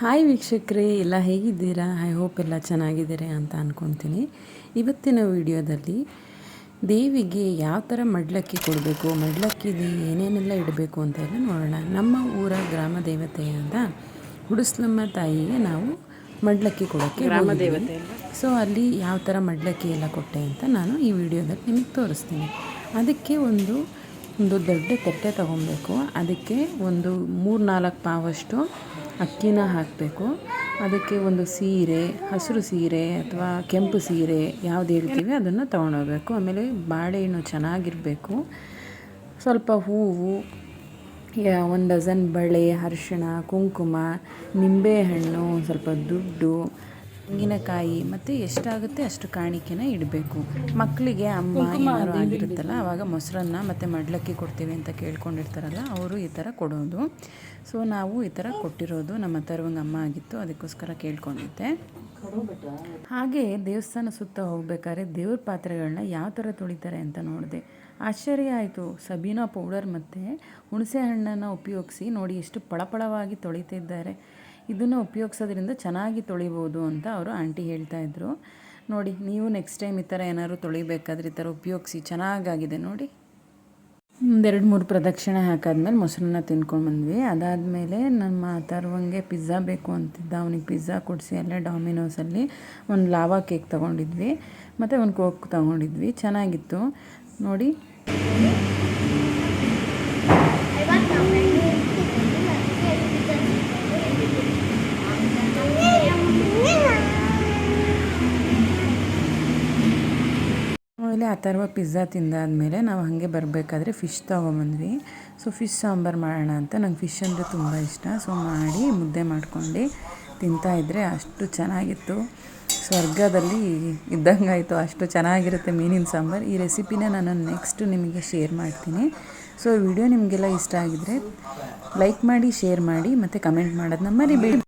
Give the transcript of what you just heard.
Hi ವೀಕ್ಷಕರೇ ಎಲ್ಲ ಹೇಗಿದ್ದೀರಾ? ಐ ಹೋಪ್ ಎಲ್ಲ ಚೆನ್ನಾಗಿದ್ದೀರಾ ಅಂತ ಅಂದ್ಕೊತೀನಿ ಇವತ್ತಿನ ವಿಡಿಯೋದಲ್ಲಿ ದೇವಿಗೆ ಯಾವ ಥರ ಮಡ್ಲಕ್ಕಿ ಕೊಡಬೇಕು ಮಡ್ಲಕ್ಕಿಗೆ ಏನೇನೆಲ್ಲ ಇಡಬೇಕು ಅಂತ ಎಲ್ಲ ನೋಡೋಣ. ನಮ್ಮ ಊರ ಗ್ರಾಮ ದೇವತೆಯಾದ ಹುಡುಸ್ಲಮ್ಮ ತಾಯಿಗೆ ನಾವು ಮಡ್ಲಕ್ಕಿ ಕೊಡೋಕ್ಕೆ ಗ್ರಾಮ ದೇವತೆ ಸೊ ಅಲ್ಲಿ ಯಾವ ಥರ ಮಡ್ಲಕ್ಕಿ ಎಲ್ಲ ಕೊಟ್ಟೆ ಅಂತ ನಾನು ಈ ವಿಡಿಯೋದಲ್ಲಿ ನಿಮಗೆ ತೋರಿಸ್ತೀನಿ. ಅದಕ್ಕೆ ಒಂದು ಒಂದು ದೊಡ್ಡ ತಟ್ಟೆ ತೊಗೊಬೇಕು. ಅದಕ್ಕೆ ಒಂದು ಮೂರು ನಾಲ್ಕು ಪಾವಷ್ಟು ಅಕ್ಕಿನ ಹಾಕಬೇಕು. ಅದಕ್ಕೆ ಒಂದು ಸೀರೆ, ಹಸಿರು ಸೀರೆ ಅಥವಾ ಕೆಂಪು ಸೀರೆ ಯಾವ್ದು ಹೇಳ್ತೀವಿ ಅದನ್ನು ತೊಗೊಂಡೋಗ್ಬೇಕು. ಆಮೇಲೆ ಬಾಳೆಹಣ್ಣು ಚೆನ್ನಾಗಿರಬೇಕು. ಸ್ವಲ್ಪ ಹೂವು ಒಂದು ಡಜನ್ ಬಳೆ, ಅರಿಶಿಣ, ಕುಂಕುಮ, ನಿಂಬೆಹಣ್ಣು ಸ್ವಲ್ಪ ದುಡ್ಡು ತೆಂಗಿನಕಾಯಿ ಮತ್ತು ಎಷ್ಟಾಗುತ್ತೆ ಅಷ್ಟು ಕಾಣಿಕೆನ ಇಡಬೇಕು. ಮಕ್ಕಳಿಗೆ ಅಮ್ಮ ಏನಾರು ಆಗಿರುತ್ತಲ್ಲ ಆವಾಗ ಮೊಸರನ್ನ ಮತ್ತು ಮಡ್ಲಕ್ಕಿ ಕೊಡ್ತೀವಿ ಅಂತ ಕೇಳ್ಕೊಂಡಿರ್ತಾರಲ್ಲ ಅವರು ಈ ಥರ ಕೊಡೋದು. ಸೊ ನಾವು ಈ ಥರ ಕೊಟ್ಟಿರೋದು ನಮ್ಮ ತರುವಂಗೆ ಅಮ್ಮ ಆಗಿತ್ತು ಅದಕ್ಕೋಸ್ಕರ ಕೇಳ್ಕೊಂಡಿದ್ದೆ. ಹಾಗೆ ದೇವಸ್ಥಾನ ಸುತ್ತ ಹೋಗ್ಬೇಕಾದ್ರೆ ದೇವ್ರ ಪಾತ್ರೆಗಳನ್ನ ಯಾವ ಥರ ತೊಳಿತಾರೆ ಅಂತ ನೋಡಿದೆ. ಆಶ್ಚರ್ಯ ಆಯಿತು. ಸಬೀನಾ ಪೌಡರ್ ಮತ್ತು ಹುಣಸೆ ಹಣ್ಣನ್ನು ಉಪಯೋಗಿಸಿ ನೋಡಿ ಎಷ್ಟು ಪಳಪಳವಾಗಿ ತೊಳಿತಿದ್ದಾರೆ. ಇದನ್ನು ಉಪಯೋಗಿಸೋದ್ರಿಂದ ಚೆನ್ನಾಗಿ ತೊಳಿಬೋದು ಅಂತ ಅವರು ಆಂಟಿ ಹೇಳ್ತಾಯಿದ್ರು ನೋಡಿ, ನೀವು ನೆಕ್ಸ್ಟ್ ಟೈಮ್ ಈ ಥರ ಏನಾದ್ರು ತೊಳಿಬೇಕಾದ್ರೆ ಈ ಥರ ಉಪಯೋಗಿಸಿ, ಚೆನ್ನಾಗಾಗಿದೆ ನೋಡಿ. ಒಂದೆರಡು ಮೂರು ಪ್ರದಕ್ಷಿಣೆ ಹಾಕಾದ್ಮೇಲೆ ಮೊಸರನ್ನ ತಿನ್ಕೊಂಡು ಬಂದ್ವಿ. ಅದಾದಮೇಲೆ ನಮ್ಮ ತರುವಂಗೆ ಪಿಜ್ಜಾ ಬೇಕು ಅಂತಿದ್ದ. ಅವನಿಗೆ ಪಿಜ್ಜಾ ಕೊಡಿಸಿ ಅಲ್ಲೇ ಡಾಮಿನೋಸಲ್ಲಿ ಒಂದು ಲಾವಾ ಕೇಕ್ ತೊಗೊಂಡಿದ್ವಿ. ಮತ್ತು ಒಂದು ಕೋಕ್ ತೊಗೊಂಡಿದ್ವಿ. ಚೆನ್ನಾಗಿತ್ತು. ನೋಡಿ. ಆಮೇಲೆ ಆ ಥರ ಪಿಜ್ಜಾ ತಿಂದಾದಮೇಲೆ ನಾವು ಹಾಗೆ ಬರಬೇಕಾದ್ರೆ ಫಿಶ್ ತೊಗೊಂಬಂದ್ವಿ. ಸೊ ಫಿಶ್ ಸಾಂಬಾರು ಮಾಡೋಣ ಅಂತ. ನಂಗೆ ಫಿಶ್ ಅಂದರೆ ತುಂಬ ಇಷ್ಟ. ಸೊ ಮಾಡಿ ಮುದ್ದೆ ಮಾಡ್ಕೊಂಡು ತಿಂತಾಯಿದ್ರೆ ಅಷ್ಟು ಚೆನ್ನಾಗಿತ್ತು. ಸ್ವರ್ಗದಲ್ಲಿ ಇದ್ದಂಗೆ ಆಯಿತು. ಅಷ್ಟು ಚೆನ್ನಾಗಿರುತ್ತೆ ಮೀನಿನ ಸಾಂಬಾರು. ಈ ರೆಸಿಪಿನ ನಾನು ನೆಕ್ಸ್ಟ್ ನಿಮಗೆ ಶೇರ್ ಮಾಡ್ತೀನಿ. ಸೊ ವಿಡಿಯೋ ನಿಮಗೆಲ್ಲ ಇಷ್ಟ ಆಗಿದರೆ ಲೈಕ್ ಮಾಡಿ, ಶೇರ್ ಮಾಡಿ, ಮತ್ತು ಕಮೆಂಟ್ ಮಾಡೋದನ್ನ ಮರಿಬೇಡಿ.